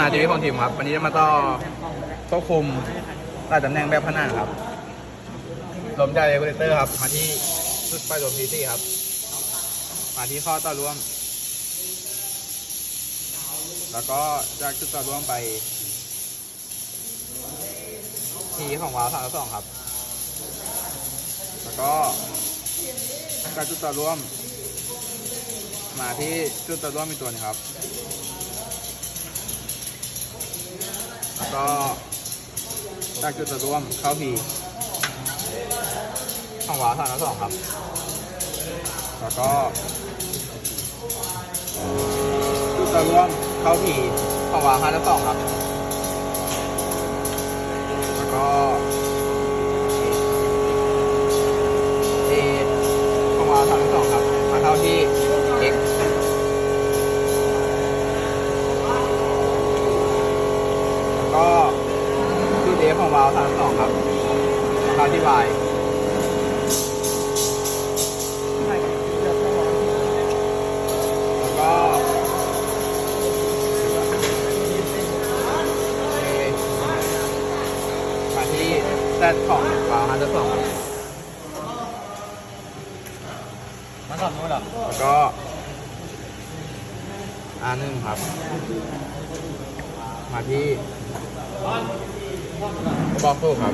นาทีของทีมครับ วันนี้จะมาต่อควบคุมหลายตำแหน่งแบบพนันครับลมใจเรกูเลเตอร์ครับ มาที่จุดไปลมทีสี่ครับ มาที่ข้อต่อร่วม แล้วก็จากจุดต่อร่วมไปทีของวาล์วสามสองครับ แล้วก็จากจุดต่อร่วม มาที่จุดต่อร่วมอีกตัวหนึงครับ แล้ว ก็จากจุดต่อร่วมเข้าพีของวาสามสองครับ แล้วก็จุดต่อร่วมเข้าพีของวาล์วห้าสองครับ แล้วก็เอของวาสามสองครับ มาเข้าที่ ของวาล์วสามสองครับมาเข้าที่ y แล้วก็มาที่แซดของวาล์วห้าสองครับมาสอบนู้นเหรอแล้วก็ R หนึ่งครับ มาที่ บอกถูกครับ